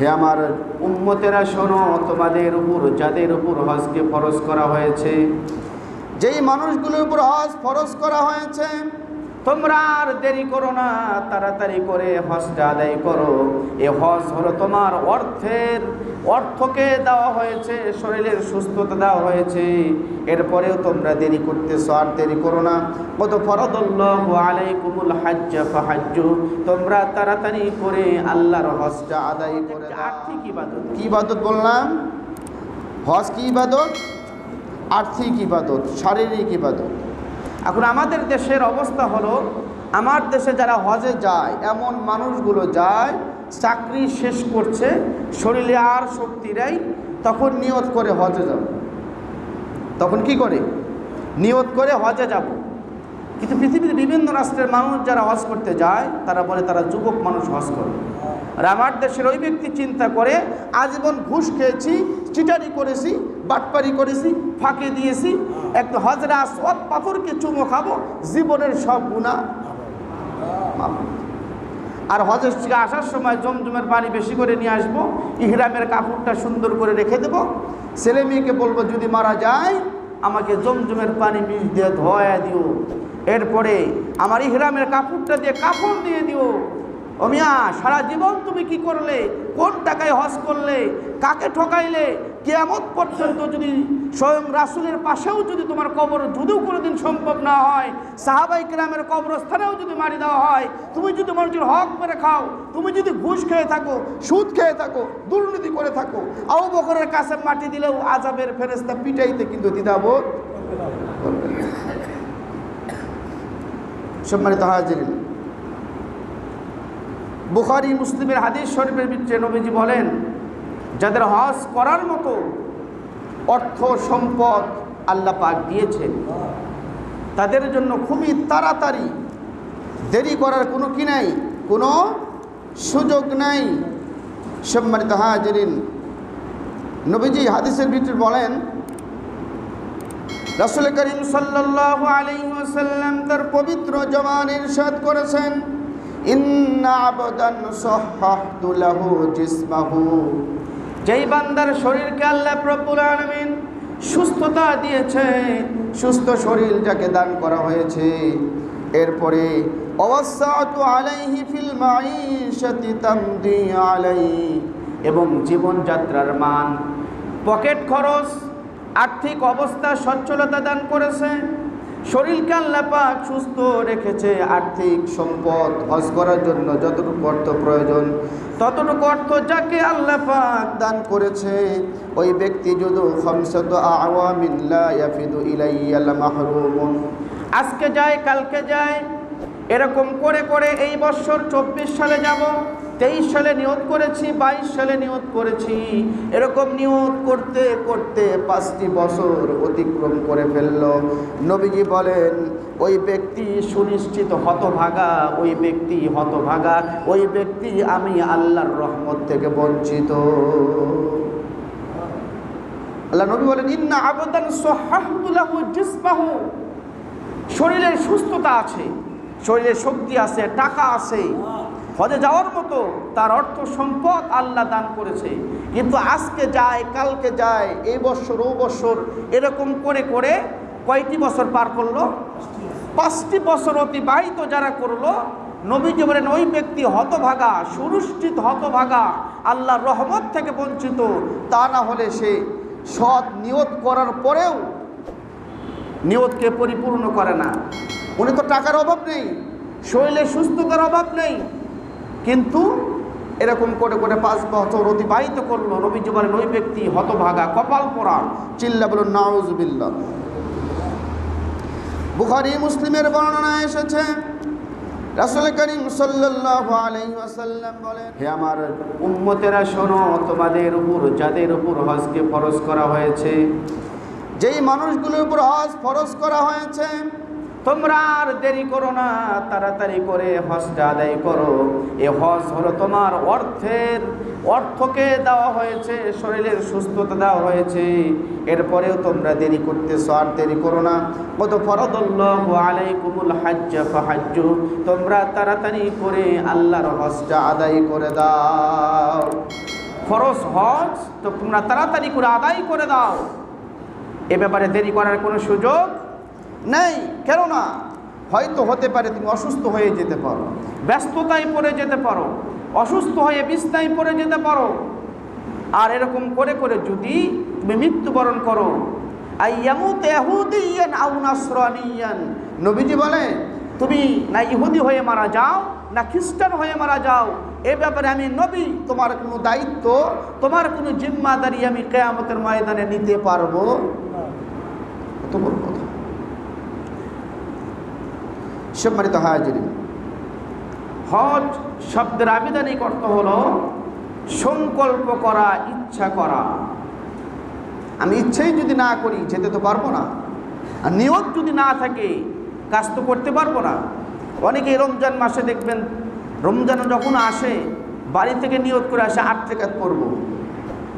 হে আমার উম্মতেরা, শোনো তোমাদের উপর, যাদের উপর হজকে ফরজ করা হয়েছে। যেই মানুষগুলোর উপর হজ ফরজ করা হয়েছে তোমরা আর দেরি করো না তাড়াতাড়ি করে হজটা আদায় করো। এ হজ হলো তোমার অর্থের অর্থকে দেওয়া হয়েছে শরীরের সুস্থতা দেওয়া হয়েছে। এরপরেও তোমরা দেরি করতেছো আর দেরি করো না। কত ফরদুল্লাহ আলাইকুমুল হাজ্জ ফাহাজ্জু। তোমরা তাড়াতাড়ি করে আল্লাহর হজটা আদায় করে আর্থিক ইবাদত? কি ইবাদত বললাম? হজ কি ইবাদত? আর্থিক ইবাদত শারীরিক ইবাদত। এখন আমাদের দেশের অবস্থা হলো, আমার দেশে যারা হজে যায়, এমন মানুষগুলো যায়, চাকরি শেষ করছে, শরীরে আর শক্তি নেই, তখন নিয়ত করে হজে যাব। তখন কি করে? নিয়ত করে হজে যাব। কিন্তু পৃথিবীর বিভিন্ন রাষ্ট্রের মানুষ যারা হজ করতে যায়, তারা বলে তারা যুবক মানুষ হজ করে। আর আমার দেশের ওই ব্যক্তি চিন্তা করে, আজীবন ঘুষ খেয়েছি, চিটারি করেছি বাটপারি করেছি ফাঁকে দিয়েছি। একটা হজরা সৎ পাথরকে চুমো খাব জীবনের সব গুণা। আর হজের থেকে আসার সময় জমজমের পানি বেশি করে নিয়ে আসব ইহরামের কাপড়টা সুন্দর করে রেখে দেব। ছেলে মেয়েকে বলব যদি মারা যায় আমাকে জমজমের পানি মিশ দিয়ে ধোয়া দিও। এরপরে আমার ইহরামের কাপড়টা দিয়ে কাপড় দিয়ে দিও। অমিয়া সারা জীবন তুমি কি করলে? কোন টাকায় হজ করলে? কাকে ঠকাইলে? কেয়ামত পর্যন্ত যদি স্বয়ং রাসুলের পাশেও যদি তোমার কবর যদিও কোনোদিন সম্ভব না হয়, সাহাবাই গ্রামের কবরস্থানেও যদি মারি দেওয়া হয়, তুমি যদি মানুষের হক মেরে খাও, তুমি যদি ঘুষ খেয়ে থাকো, সুদ খেয়ে থাকো, দুর্নীতি করে থাকো, আবু বকরের কাছে মাটি দিলেও আজাবের ফেরেস্তা পিটাইতে কিন্তু দ্বিধাবোধ। সম্মানিত হাজির বুখারি মুসলিমের হাদিস শরীফের ভিতরে নবীজি বলেন যাদের হজ করার মতো অর্থ, সম্পদ আল্লাহ পাক দিয়েছেন, তাদের জন্য খুবই তাড়াতাড়ি দেরি করার কোনো কি নাই, কোনো সুযোগ নাই। সম্মানিত হাজিরিন, নবীজি হাদিসের ভিতরে বলেন, রাসুল করিম সাল্লাল্লাহু আলাইহি ওয়াসাল্লাম তার পবিত্র জবান ইরশাদ করেছেন, ইন্না আবদান জিসমাহু। যেই বান্দার শরীরকে আল্লাহ আলামিন সুস্থতা দিয়েছে, সুস্থ শরীর যাকে দান করা হয়েছে। এরপরে এবং জীবনযাত্রার মান, পকেট খরচ, আর্থিক অবস্থা সচ্ছলতা দান করেছে। শরীরকে আল্লাহ পাক সুস্থ রেখেছে আর্থিক সম্পদ, হজ করার জন্য যতটুকু অর্থ প্রয়োজন, ততটুকু অর্থ যাকে আল্লাহ পাক দান করেছে। ওই ব্যক্তি, যদি খমসত ইয়াফিদু ইলাইয়াল মাহরুমুন আজকে যায়, কালকে যায়, এরকম করে করে এই বছর চব্বিশ সালে যাব। তেইশ সালে নিয়োগ করেছি, বাইশ সালে নিয়োগ করেছি। এরকম নিয়োগ করতে করতে পাঁচটি বছর অতিক্রম করে ফেলল। নবীজি বলেন, ওই ব্যক্তি সুনিশ্চিত হতভাগা, ওই ব্যক্তি হতভাগা, ওই ব্যক্তি আমি আল্লাহর রহমত থেকে বঞ্চিত। আল্লাহ নবী বলেন, ইন্না আবদান শরীরের সুস্থতা আছে, শরীরে শক্তি আছে, টাকা আছে। হজে যাওয়ার মতো তার অর্থ সম্পদ আল্লাহ দান করেছে। কিন্তু আজকে যায়, কালকে যায়, এই বছর, ও বছর, এরকম করে করে কয়টি বছর পার করল? পাঁচটি বছর অতিবাহিত যারা করল, নবীজি বলেন, ওই ব্যক্তি হতভাগা, সুরুষ্টিত হতভাগা, আল্লাহর রহমত থেকে বঞ্চিত। তা না হলে সে সৎ নিয়ত করার পরেও নিয়তকে পরিপূর্ণ করে না। উনি তো টাকার অভাব নেই, শরীরে সুস্থতার অভাব নেই কিন্তু এরকম করে করে পাঁচ বছর অতিবাহিত করল নবীজি বলেন ওই ব্যক্তি, হতভাগা, কপাল পরা চিল্লা বলুন নাউজবিল্লা বুখারি, মুসলিমের বর্ণনা এসেছে, রাসুল করিম ওয়াসাল্লাম বলেন, হে আমার উম্মতেরা, শোনো, তোমাদের উপর, যাদের উপর হজকে ফরজ করা হয়েছে, যেই মানুষগুলোর উপর হজ ফরজ করা হয়েছে তোমরা আর দেরি করো না, তাড়াতাড়ি করে হজটা আদায় করো। এ হজ হলো তোমার অর্থের, অর্থকে দেওয়া হয়েছে, শরীরের সুস্থতা দেওয়া হয়েছে। এরপরেও তোমরা দেরি করতেছো, আর দেরি করো না। কত ফরদুল্লাহ আলাইকুমুল হাজ্জ ফাহাজ্জু, তোমরা তাড়াতাড়ি করে আল্লাহর হজটা আদায় করে দাও। ফরজ হজ, তো তোমরা তাড়াতাড়ি করে আদায় করে দাও। এ ব্যাপারে দেরি করার কোনো সুযোগ নেই, কেননা হয়তো হতে পারে তুমি অসুস্থ হয়ে যেতে পারো। ব্যস্ততায় পড়ে যেতে পারো, অসুস্থ হয়ে বিছনায় পড়ে যেতে পারো। আর এরকম করে করে যদি তুমি মৃত্যুবরণ করো নবীজি বলে, তুমি না ইহুদি হয়ে মারা যাও, না খ্রিস্টান হয়ে মারা যাও, এ ব্যাপারে আমি নবী, তোমার কোনো দায়িত্ব, তোমার কোনো জিম্মাদারি আমি কেয়ামতের ময়দানে নিতে পারব কত বড় কথা সম্মানিত হাজিরিন। হজ শব্দের আবেদনিক অর্থ হলো সংকল্প করা, ইচ্ছা করা। আমি ইচ্ছেই যদি না করি, যেতে তো পারব না। আর নিয়ত যদি না থাকে, কাজ তো করতে পারব না। অনেকে রমজান মাসে দেখবেন, রমজান যখন আসে, বাড়ি থেকে নিয়ত করে আসে, আট টেকাত করব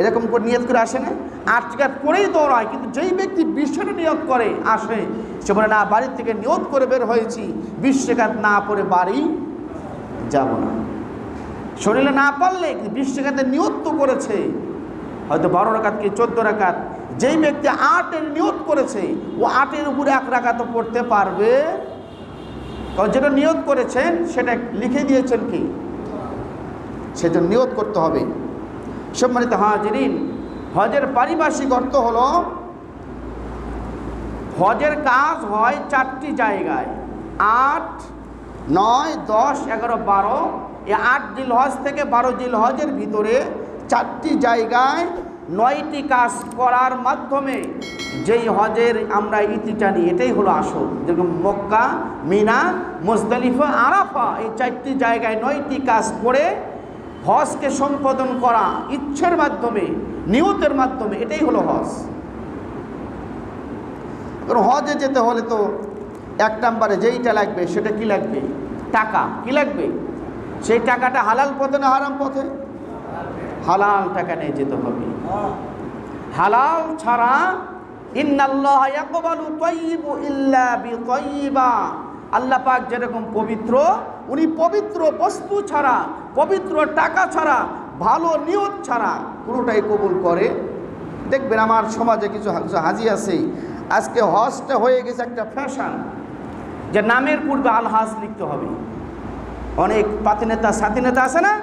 এরকম করে নিয়ত করে আসে না? আট টেকাত করেই দৌড়ায় কিন্তু যেই ব্যক্তি বিশ্বটা নিয়ত করে, আসে সে বলে না বাড়ির থেকে নিয়োগ করে বের হয়েছি। বিশ টেকাত না পরে বাড়ি যাব না। শরীরে না পারলে বিশ টাকাতে নিয়ত তো করেছে? হয়তো বারো রাকাত কি চোদ্দ রাকাত? যেই ব্যক্তি আটের নিয়োগ করেছে, ও আটের উপরে এক রাকাত পড়তে পারবে? কারণ যেটা নিয়োগ করেছেন সেটা লিখে দিয়েছেন কি? সেজন্য নিয়ত করতে হবে। সম্মানিত হাজিরিন, হজের পারিভাষিক অর্থ হলো হজের কাজ হয় চারটি জায়গায়। আট, নয়, দশ, এগারো, বারো। এই আট জিল হজ থেকে বারো জিল হজের ভিতরে চারটি জায়গায় নয়টি কাজ করার মাধ্যমে যেই হজের আমরা ইতি টানি, এটাই হলো আসল। যেরকম মক্কা, মিনা, মুজদালিফা, আরাফা, এই চারটি জায়গায় নয়টি কাজ করে হজকে সম্পাদন করা ইচ্ছের মাধ্যমে, নিয়তের মাধ্যমে, এটাই হলো হজ। কারণ হজে যেতে হলে তো এক নম্বরে যেইটা লাগবে, সেটা কি লাগবে? টাকা। কি লাগবে? সেই টাকাটা হালাল পথে না হারাম পথে? হালাল টাকা নিয়ে যেতে হবে। হালাল ছাড়া আল্লাহ পাক যেরকম পবিত্র, উনি পবিত্র বস্তু ছাড়া, পবিত্র টাকা ছাড়া, ভালো নিয়ত ছাড়া পুরোটাই কবুল করে। দেখবেন আমার সমাজে কিছু হাজি আছে আজকে হজটা হয়ে গেছে একটা ফ্যাশন যে নামের পূর্বে আলহাজ লিখতে হবে। অনেক পাতি নেতা নেতা আছে না?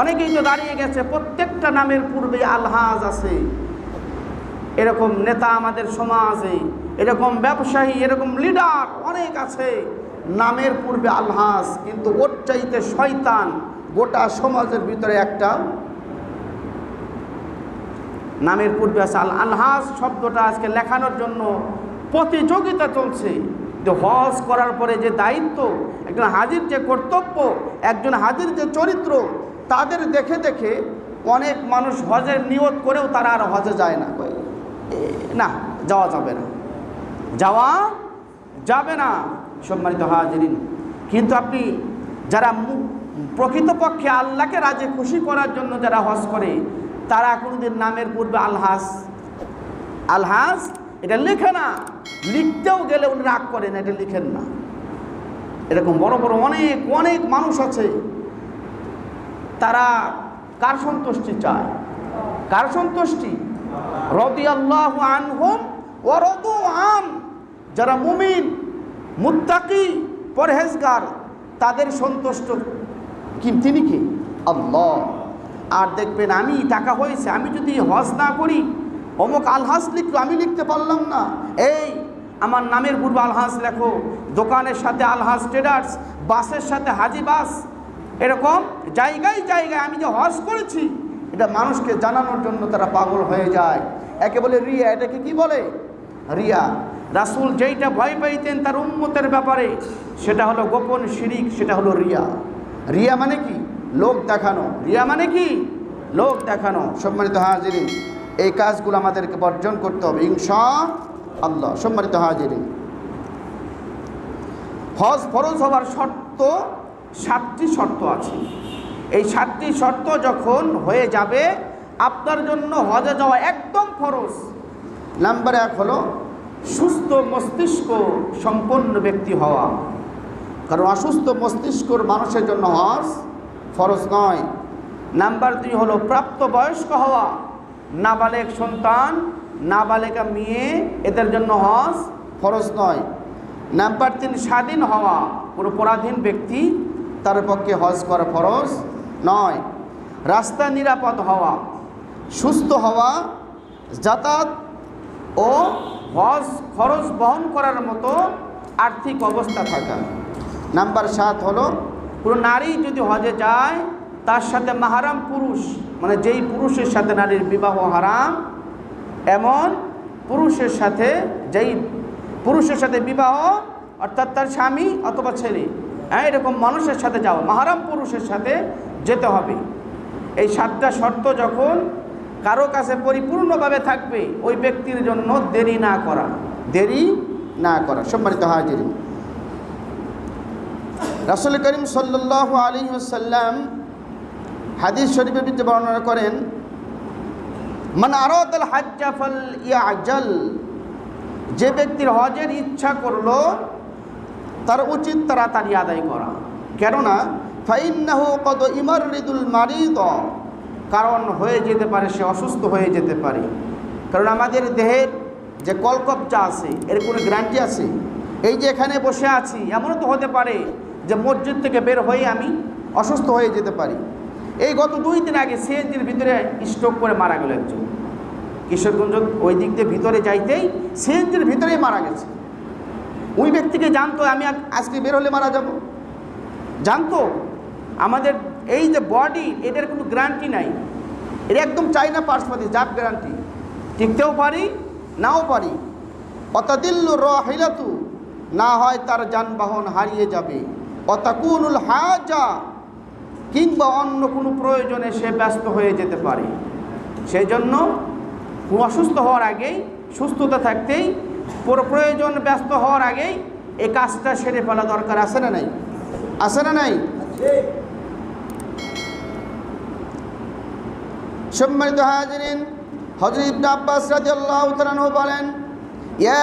অনেকেই তো দাঁড়িয়ে গেছে, প্রত্যেকটা নামের পূর্বে আলহাজ আছে। এরকম নেতা আমাদের সমাজে, এরকম ব্যবসায়ী, এরকম লিডার অনেক আছে। নামের পূর্বে আলহাজ কিন্তু ওর চাইতে শয়তান গোটা সমাজের ভিতরে একটা নামের পূর্বে আছে আল আলহাজ শব্দটা আজকে লেখানোর জন্য প্রতিযোগিতা চলছে। যে হজ করার পরে যে দায়িত্ব, একজন হাজির যে কর্তব্য, একজন হাজির যে চরিত্র, তাদের দেখে দেখে অনেক মানুষ হজের নিয়ত করেও তারা আর হজে যায় না। না, যাওয়া যাবে না। যাওয়া যাবে না, সম্মানিত হাজিরিন। কিন্তু আপনি যারা প্রকৃতপক্ষে আল্লাহকে রাজে, খুশি করার জন্য যারা হজ করে তারা কোনোদিন নামের পূর্বে আলহাস। আলহাস, এটা লেখে না। লিখতেও গেলে উনি রাগ করেন, এটা লিখেন না। এরকম বড় বড় অনেক অনেক মানুষ আছে। তারা কার সন্তুষ্টি চায়? কার সন্তুষ্টি? রদি আল্লাহ আনহুম ও রদু আন। যারা মুমিন, মুত্তাকি, পরহেজগার, তাদের সন্তুষ্ট কি তিনি কি? আল্লাহ। আর দেখবেন আমি টাকা হয়েছে, আমি যদি হজ না করি, অমুক আলহাস লিখলো, আমি লিখতে পারলাম না। এই, আমার নামের পূর্বে আলহাস লেখো, দোকানের সাথে আলহাস ট্রেডার্স, বাসের সাথে হাজি বাস, এরকম জায়গায় জায়গায় আমি যে হজ করেছি, এটা মানুষকে জানানোর জন্য তারা পাগল হয়ে যায়। একে বলে রিয়া, এটাকে কি বলে? রিয়া। রাসূল যেইটা ভয় পাইতেন তার উম্মতের ব্যাপারে, সেটা হলো গোপন শিরিক, সেটা হলো রিয়া। রিয়া মানে কি? লোক দেখানো। রিয়া মানে কি? লোক দেখানো। সম্মানিত হাজিরিন, এই কাজগুলো আমাদেরকে বর্জন করতে হবে ইনশা আল্লাহ সম্মানিত হাজিরিন, হজ ফরজ হওয়ার শর্ত সাতটি শর্ত আছে। এই সাতটি শর্ত যখন হয়ে যাবে, আপনার জন্য হজে যাওয়া একদম ফরজ। নাম্বার এক হলো সুস্থ মস্তিষ্ক সম্পন্ন ব্যক্তি হওয়া। কারণ অসুস্থ মস্তিষ্কর মানুষের জন্য হজ ফরজ নয়। নাম্বার দুই হলো প্রাপ্তবয়স্ক হওয়া। নাবালেক সন্তান, নাবালেকা মেয়ে, এদের জন্য হজ ফরজ নয়। নাম্বার তিন, স্বাধীন হওয়া। কোনো পরাধীন ব্যক্তি তার পক্ষে হজ করা ফরজ নয়। রাস্তা নিরাপদ হওয়া, সুস্থ হওয়া, যাতায়াত ও হজ খরচ বহন করার মতো আর্থিক অবস্থা থাকা। নাম্বার সাত হলো কোনো নারী যদি হজে যায়, তার সাথে মাহারাম পুরুষ মানে যেই পুরুষের সাথে নারীর বিবাহ হারাম, এমন পুরুষের সাথে যেই পুরুষের সাথে বিবাহ, অর্থাৎ তার স্বামী অথবা ছেলে হ্যাঁ এরকম মানুষের সাথে যাওয়া, মাহারাম পুরুষের সাথে যেতে হবে। এই সাতটা শর্ত যখন কারও কাছে পরিপূর্ণভাবে থাকবে, ওই ব্যক্তির জন্য দেরি না করা, দেরি না করা। সম্মানিত হাজির রাসুল করিম সাল্লাহ আলী সাল্লাম হাদিস শরীফের ভিত্তি বর্ণনা করেন, মান আরদাল হাজ্জাফল ইয়াজল যে ব্যক্তির হজের ইচ্ছা করল, তার উচিত তাড়াতাড়ি আদায় করা। কেননা, ফাইন্নাহু কদ ইমারিদুল মারিদ, কারণ হয়ে যেতে পারে সে অসুস্থ হয়ে যেতে পারে। কারণ আমাদের দেহের যে কলকবজা আছে, এর কোনো গ্যারান্টি আছে? এই যে এখানে বসে আছি, এমনও তো হতে পারে যে মসজিদ থেকে বের হয়ে আমি অসুস্থ হয়ে যেতে পারি। এই গত দুই দিন আগে সিএনজির ভিতরে স্ট্রোক করে মারা গেল একজন। কিশোরগঞ্জ ওই দিক দিয়ে ভিতরে যাইতেই সিএনজির ভিতরেই মারা গেছে। ওই ব্যক্তিকে জানতো আমি আজ- আজকে বের হলে মারা যাব। জানতো? আমাদের এই যে বডি এটার কোনো গ্যারান্টি নাই। এটা একদম চাইনা পার্সপাতি জাপ গ্যারান্টি টিকতেও পারি, নাও পারি। অতাদিল্লু রহিলাতু, না হয় তার যানবাহন হারিয়ে যাবে। অতাকুনুল হাজা, কিংবা অন্য কোনো প্রয়োজনে সে ব্যস্ত হয়ে যেতে পারে। সেই জন্য অসুস্থ হওয়ার আগেই, সুস্থতা থাকতেই পুরো প্রয়োজন ব্যস্ত হওয়ার আগেই এই কাজটা সেরে ফেলা দরকার আছে না নাই? আছে না নাই? সম্মানিত হাজিরিন, হযরত ইবনে আব্বাস তাআলা আনহু বলেন, ইয়া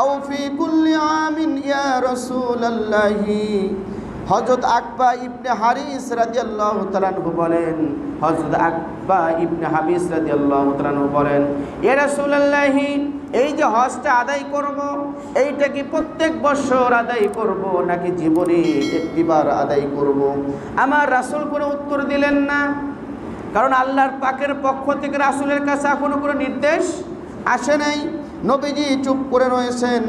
আউ ফি কুল্লি আমিন ইয়া রাসূলুল্লাহি হযরত আকবা ইবনে হারিস রাদিয়াল্লাহু তাআলাহু বলেন, হযরত আকবা ইবনে হাবিস রাদিয়াল্লাহু তাআলাহু বলেন ইয়া রাসূলুল্লাহি, এই যে হজটা আদায় করব, এইটা কি প্রত্যেক বছর আদায় করব নাকি জীবনে একটিবার আদায় করব। আমার রাসুল কোনো উত্তর দিলেন না, কারণ আল্লাহর পাকের পক্ষ থেকে রাসুলের কাছে কোনো কোনো নির্দেশ আসে নাই নবীজি চুপ করে রয়েছেন।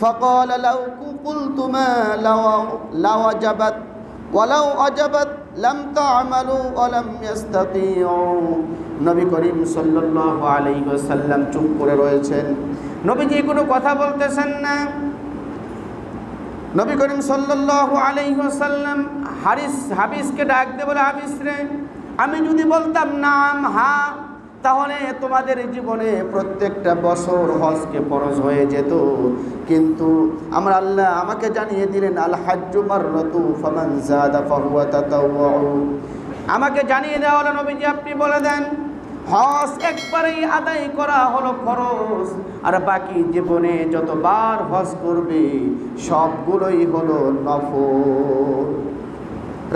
ফকল লাউ কুকুল তুমা লাওয়া লাওয়া জাবাত ওয়ালাউ আজাবাত লাম তা'মালু ওয়া লাম ইস্তাতিউ নবী করিম সাল্লাল্লাহু আলাইহি ওয়াসাল্লাম চুপ করে রয়েছেন। নবীজি কোনো কথা বলতেছেন না। নবী করিম সাল্লাল্লাহু আলাইহি ওয়াসাল্লাম হারিস হাবিসকে ডাক দে বলে, হাবিস রে, আমি যদি বলতাম নাম, হা তাহলে তোমাদের জীবনে প্রত্যেকটা বছর হজকে ফরজ হয়ে যেত। কিন্তু আমরা আল্লাহ আমাকে জানিয়ে দিলেন, আল হাজ্জু মাররাতু ফামান জাদা ফাহুয়া আমাকে জানিয়ে দেওয়া হলো, নবীজি আপনি বলে দেন, হজ একবারেই আদায় করা হলো ফরজ। আর বাকি জীবনে যতবার হজ করবে, সবগুলোই হলো নফল।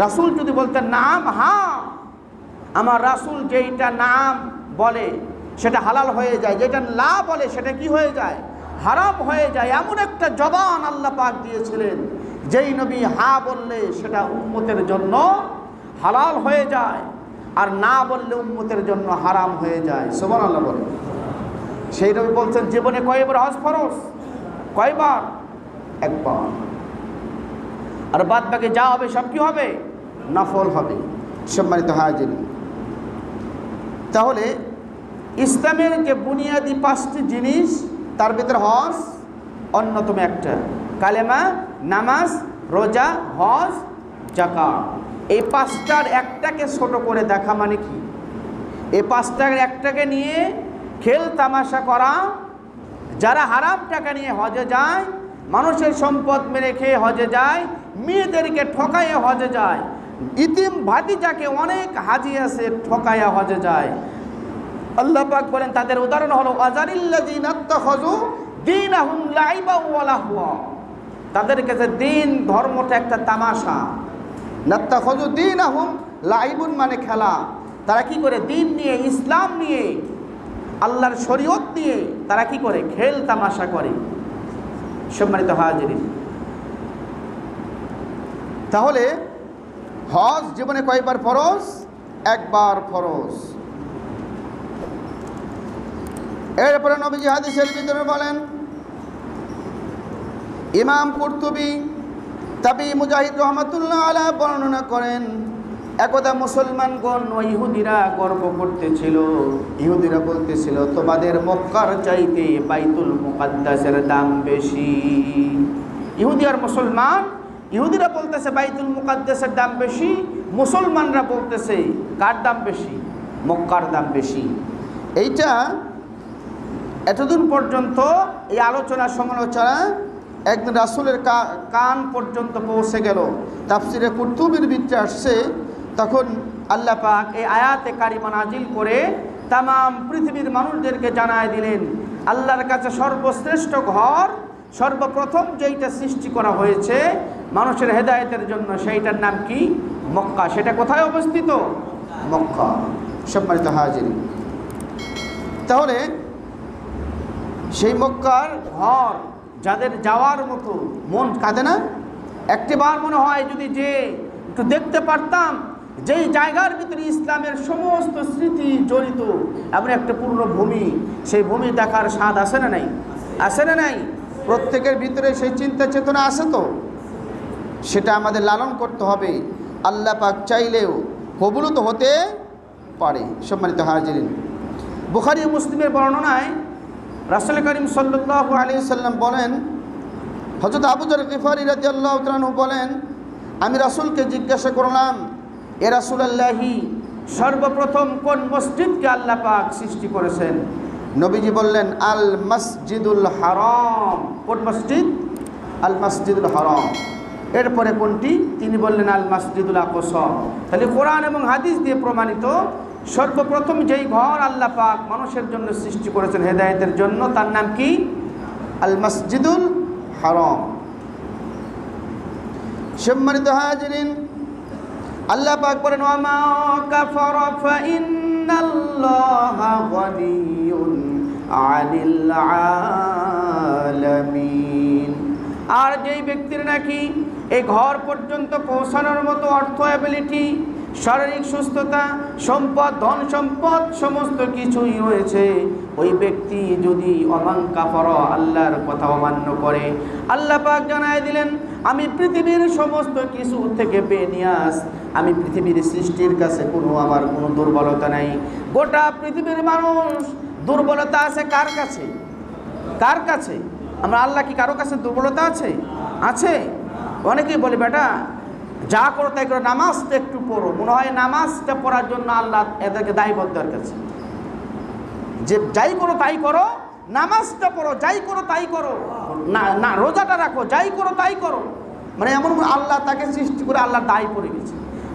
রাসূল যদি বলতেন, নাম হা আমার রাসূল যেইটা নাম বলে, সেটা হালাল হয়ে যায়, যেটা লা বলে সেটা কি হয়ে যায়? হারাম হয়ে যায়, এমন একটা জবান আল্লাহ পাক দিয়েছিলেন, যেই নবী হা বললে সেটা উম্মতের জন্য হালাল হয়ে যায়, আর না বললে উম্মতের জন্য হারাম হয়ে যায়। সোমান আল্লাহ বলে। সেই নবী বলছেন, জীবনে কয়বার হজ ফরস কয়বার? একবার। আর বাদ বাকি যা হবে সব কি হবে? নফল হবে। সম্মানিত হাজির তাহলে ইসলামের যে বুনিয়াদি পাঁচটি জিনিস, তার ভিতরে হজ, অন্যতম একটা। কালেমা, নামাজ, রোজা, হজ জাকা এই পাঁচটার একটাকে ছোট করে দেখা মানে কি? এই পাঁচ টাকার একটাকে নিয়ে খেল তামাশা করা। যারা হারাম টাকা নিয়ে হজে যায়, মানুষের সম্পদ মেরে খেয়ে হজে যায়, মেয়েদেরকে ঠকাইয়ে হজে যায়। ইতিম ভাতিজাকে অনেক হাজি আছে, ঠকাইয়া হজে যায়। আল্লাহ পাক বলেন, তাদের উদাহরণ হলো তাদের কাছে দিন, ধর্মটা একটা তামাশা। নত্তা খজু দিন দীনাহুম লাইবুন মানে খেলা। তারা কি করে? দিন নিয়ে, ইসলাম নিয়ে, আল্লাহর শরীয়ত নিয়ে তারা কি করে? খেল তামাশা করে। সম্মানিত হাজিরিন, তাহলে হজ জীবনে কয়বার ফরজ? একবার ফরজ। এরপরে নবীজি হাদিসের ভিতরে বলেন, ইমাম কুর্তুবি, তাবি মুজাহিদ রহমতুল্লাহ আলা বর্ণনা করেন, একদা মুসলমানগণ ও ইহুদিরা গর্ব করতেছিল। ইহুদিরা বলতেছিল, তোমাদের মক্কার চাইতে বাইতুল মুকাদ্দাসের দাম বেশি। ইহুদি আর মুসলমান, ইহুদিরা বলতেছে বাইতুল মুকাদ্দাসের দাম বেশি, মুসলমানরা বলতেছে, কার দাম বেশি? মক্কার দাম বেশি। এইটা এতদিন পর্যন্ত এই আলোচনা সমালোচনা একদিন রাসুলের কান পর্যন্ত পৌঁছে গেল। তাফসিরে কুর্তুবির ভিতরে আসছে, তখন আল্লাহ পাক এই আয়াতে কারিমা নাজিল করে তাম পৃথিবীর মানুষদেরকে জানায় দিলেন, আল্লাহর কাছে সর্বশ্রেষ্ঠ ঘর, সর্বপ্রথম যেইটা সৃষ্টি করা হয়েছে, মানুষের হেদায়েতের জন্য সেইটার নাম কি? মক্কা। সেটা কোথায় অবস্থিত? মক্কা। সম্মানিত হাজির তাহলে সেই মক্কার ঘর যাদের যাওয়ার মতো মন কাঁদে না? একটিবার মনে হয় যদি যে একটু দেখতে পারতাম যেই জায়গার ভিতরে ইসলামের সমস্ত স্মৃতি জড়িত, এমন একটা পূর্ণ ভূমি, সেই ভূমি দেখার স্বাদ আসে না নাই? আসে না নাই? প্রত্যেকের ভিতরে সেই চিন্তা চেতনা আসে তো? সেটা আমাদের লালন করতে হবে। আল্লাহ পাক চাইলেও কবুলও তো হতে পারে। সম্মানিত হাজিরিন, বুখারি মুসলিমের বর্ণনায় রাসুল করিম সাল্লাহ আলী সাল্লাম বলেন হজরত আবুজর গিফারি রাজি আল্লাহ বলেন, আমি রাসুলকে জিজ্ঞাসা করলাম, এ রাসুল আল্লাহি সর্বপ্রথম কোন মসজিদকে আল্লাহ পাক সৃষ্টি করেছেন? নবীজি বললেন, আল মসজিদুল হারাম। কোন মসজিদ? আল মসজিদুল হারাম। এরপরে কোনটি? তিনি বললেন, আল মসজিদুল আকস। তাহলে কোরআন এবং হাদিস দিয়ে প্রমাণিত সর্বপ্রথম যেই ঘর আল্লাহ পাক মানুষের জন্য সৃষ্টি করেছেন হেদায়তের জন্য, তার নাম কি? আল মসজিদুল হারম। সম্মানিত হাজরিন, আল্লাহ পাক বলেন আর যেই ব্যক্তির নাকি এই ঘর পর্যন্ত পৌঁছানোর মতো অর্থ অ্যাবিলিটি শারীরিক সুস্থতা, সম্পদ, ধন সম্পদ, সমস্ত কিছুই রয়েছে। ওই ব্যক্তি যদি অমাং কাফর, আল্লাহর কথা অমান্য করে, আল্লাহ পাক জানায় দিলেন, আমি পৃথিবীর সমস্ত কিছু থেকে পেয়ে নিয়ে বেনিয়াস আমি পৃথিবীর সৃষ্টির কাছে কোনো, আমার কোনো দুর্বলতা নাই। গোটা পৃথিবীর মানুষ দুর্বলতা আছে কার কাছে? কার কাছে? আমরা আল্লাহ কি কারও কাছে দুর্বলতা আছে? আছে? অনেকেই বলে, বেটা যা করো তাই করো, নামাজটা একটু পড়ো। মনে হয় নামাজটা পড়ার জন্য আল্লাহ এদেরকে দায়বদ্ধের কাছে যে যাই করো তাই করো, নামাজটা পড়ো, যাই করো তাই করো। না না, রোজাটা রাখো, যাই করো তাই করো। মানে এমন আল্লাহ তাকে সৃষ্টি করে আল্লাহ দায় পড়ে গেছে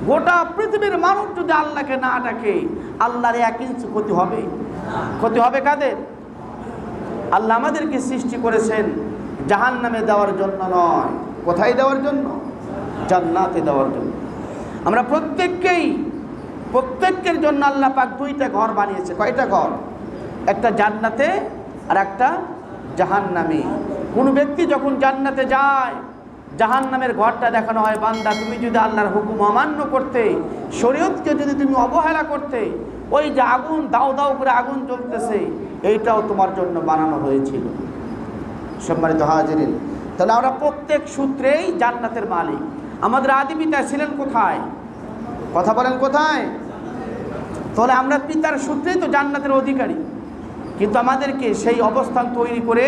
গোটা পৃথিবীর মানুষ যদি আল্লাহকে না ডাকে, আল্লাহর এক ইঞ্চি ক্ষতি হবে। ক্ষতি হবে কাদের? আল্লাহ আমাদেরকে সৃষ্টি করেছেন জাহান নামে দেওয়ার জন্য নয়, কোথায় দেওয়ার জন্য? জান্নাতে দেওয়ার জন্য। আমরা প্রত্যেককেই, প্রত্যেকের জন্য আল্লাহ পাক দুইটা ঘর বানিয়েছে। কয়টা ঘর? একটা জান্নাতে আর একটা জাহান নামে কোনো ব্যক্তি যখন জান্নাতে যায় জাহান নামের ঘরটা দেখানো হয়, বান্দা, তুমি যদি আল্লাহর হুকুম অমান্য করতে, শরীয়তকে যদি তুমি অবহেলা করতে, ওই যে আগুন, দাও দাও করে আগুন জ্বলতেছে, এইটাও তোমার জন্য বানানো হয়েছিল। সম্মানিত হাজিরিন, তাহলে আমরা প্রত্যেক সূত্রেই জান্নাতের মালিক। আমাদের আদি পিতা ছিলেন কোথায়? কথা বলেন কোথায়? তাহলে আমরা পিতার সূত্রেই তো জান্নাতের অধিকারী। কিন্তু আমাদেরকে সেই অবস্থান তৈরি করে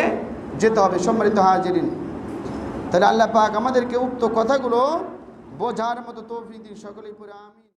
যেতে হবে, সম্মানিত হাজিরিন। তাহলে আল্লাহ পাক আমাদেরকে উক্ত কথাগুলো বোঝার মতো তৌফিক দিন সকলেই পরে আমি